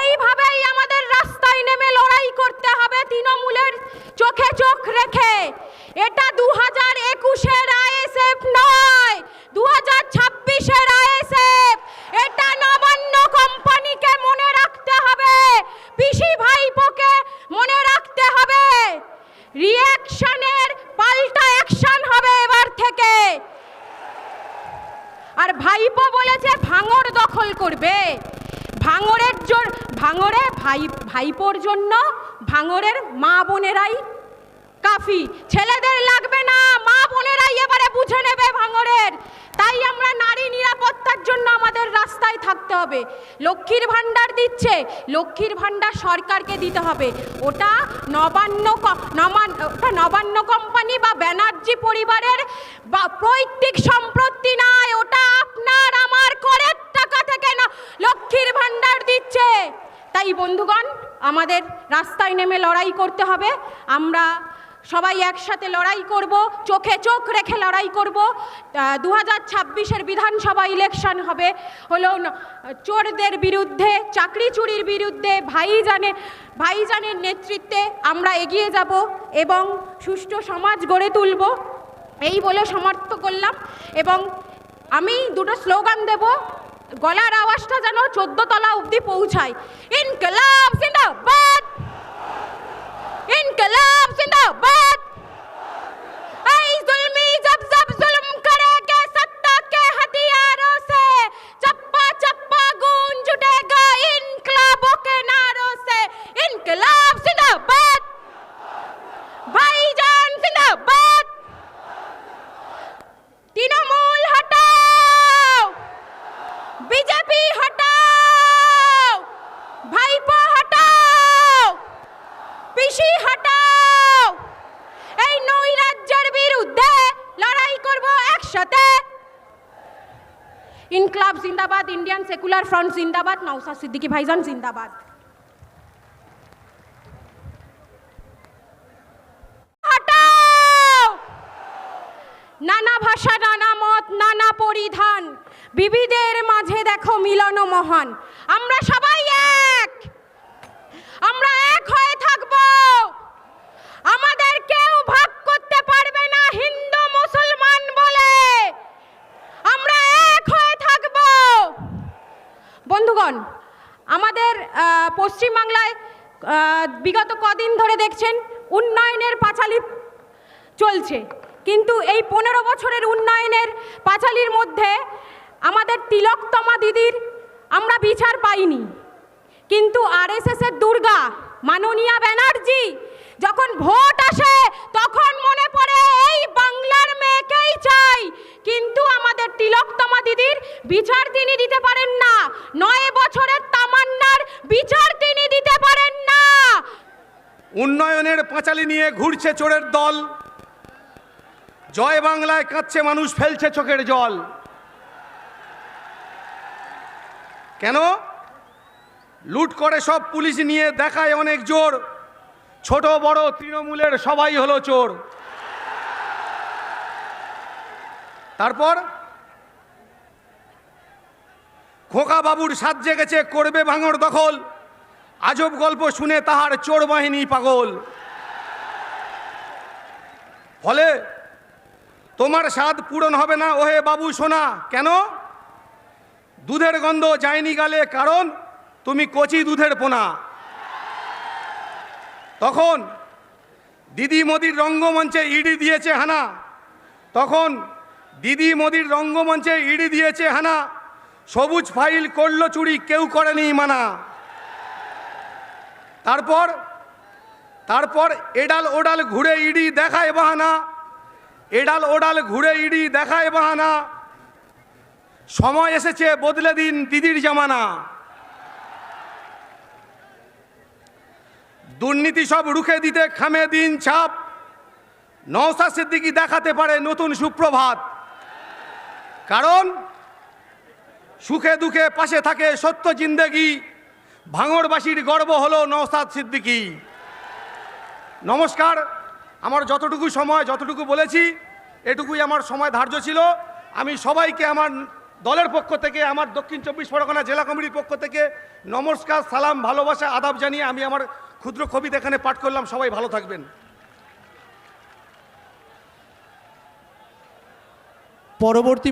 এইভাবেই আমাদের রাস্তায় নেমে লড়াই করতে হবে তৃণমূলের চোখে চোখ রেখে। এটা দু হাজার একুশের আইএসএফ নয় দু হাজার ছাব্বিশের আইএসএফ। এটা নবান্ন কোম্পানিকে মনে রাখতে হবে, পিসি ভাইপোকে মনে রাখতে হবে। রিয়াকশনের পাল্টা অ্যাকশন হবে এবার থেকে। আর ভাইপো বলেছে ভাঙর দখল করবে। ভাঙরের জন্য ভাঙরে ভাই, ভাইপোর জন্য ভাঙরের মা বোনেরাই কাফি। ছেলেদের লাগবে না, মা বোনেরাই এবারে বুঝে নেবে ভাঙরের। তাই আমরা নারী নিরাপত্তার জন্য আমাদের রাস্তায় থাকতে হবে। লক্ষ্মীর ভাণ্ডার দিচ্ছে, লক্ষ্মীর ভাণ্ডার সরকারকে দিতে হবে। ওটা নবান্ন ওটা নবান্ন কোম্পানি বা ব্যানার্জি পরিবারের বা পৈতৃক সম্পত্তি নয়, ওটা আপনার আমার করের টাকা থেকে না লক্ষ্মীর ভাণ্ডার দিচ্ছে তাই বন্ধুগণ, আমাদের রাস্তায় নেমে লড়াই করতে হবে। আমরা সবাই একসাথে লড়াই করব, চোখে চোখ রেখে লড়াই করব। দু হাজার ছাব্বিশের বিধানসভা ইলেকশন হবে। হলো চোরদের বিরুদ্ধে, চাকরি চুরির বিরুদ্ধে, ভাইজানে, ভাইজানের নেতৃত্বে আমরা এগিয়ে যাব এবং সুষ্ঠু সমাজ গড়ে তুলব। এই বলে সমর্থ করলাম এবং আমি দুটো স্লোগান দেব। গলার আওয়াজটা যেন চোদ্দ তলা অবধি পৌঁছায়। ইনকলাব সিন্দাবাদ ইনকলাব সিন্দাবাদ ইনকলাব জিন্দাবাদ ইন্ডিয়ান সেকুলার ফ্রন্ট জিন্দাবাদ নওসাদ সিদ্দিকী ভাইজান জিন্দাবাদ নানা ভাষা নানা মত নানা পরিধান বিবিধের মাঝে দেখো মিলন মহান আমরা সবাই এক আমরা এক হয়ে থাকব আমাদের কেউ ভাগ করতে পারবে না হিন্দু মুসলমান বলে আমরা এক হয়ে থাকব বন্ধুগণ, আমাদের পশ্চিমবাংলায় বিগত কদিন ধরে দেখছেন উন্নয়নের পাঁচালী চলছে। কিন্তু এই পনেরো বছরের উন্নয়নের পাঁচালির মধ্যে আমাদের তিলকতমা দিদির আমরা বিচার পাইনি। কিন্তু আরএসএস এর দুর্গা মাননীয়া ব্যানার্জি যখন ভোট আসে, তখন মনে পড়ে এই বাংলার মেয়েকেই চাই। কিন্তু আমাদের তিলকতমা দিদির বিচার তিনি দিতে পারেন না। নয় বছরের তামান্নার বিচার তিনি দিতে পারেন না। উন্নয়নের পাঁচালি নিয়ে ঘুরছে চোরের দল। জয় বাংলায় কাঁদছে মানুষ, ফেলছে চোখের জল। কেন? লুট করে সব পুলিশ নিয়ে দেখায় অনেক জোর। ছোট, বড়, তৃণমূলের সবাই হলো চোর। তারপর খোকা বাবুর সাত জেগেছে করবে ভাঙর দখল। আজব গল্প শুনে তাহার চোর বাহিনী পাগল। ফলে তোমার স্বাদ পূরণ হবে না, ওহে বাবু সোনা। কেন? দুধের গন্ধ যায়নি গালে, কারণ তুমি কচি দুধের পোনা। তখন দিদি মোদির রঙ্গমঞ্চে ইডি দিয়েছে হানা। তখন দিদি মোদির রঙ্গমঞ্চে ইডি দিয়েছে হানা। সবুজ ফাইল করল চুরি, কেউ করেনি মানা। তারপর তারপর এডাল ওডাল ঘুরে ইডি দেখায় বাহানা। এডাল ওডাল ঘুরে ইডি দেখায় বাহানা। সময় এসেছে বদলে দিন দিদির জামানা। দুর্নীতি সব রুখে দিতে খামে দিন ছাপ। নওসা সিদ্দিকি দেখাতে পারে নতুন সুপ্রভাত। কারণ সুখে দুঃখে পাশে থাকে সত্য জিন্দেগি। ভাঙড়বাসীর গর্ব হলো নওসাদ সিদ্দিকি। নমস্কার, আমার যতটুকু সময়, যতটুকু বলেছি, এটুকুই আমার সময় ধার্য ছিল। আমি সবাইকে আমার দলের পক্ষ থেকে, আমার দক্ষিণ চব্বিশ পরগনা জেলা কমিটির পক্ষ থেকে নমস্কার, সালাম, ভালোবাসা, আদাব জানিয়ে আমি আমার ক্ষুদ্র কবিতা এখানে পাঠ করলাম। সবাই ভালো থাকবেন। পরবর্তী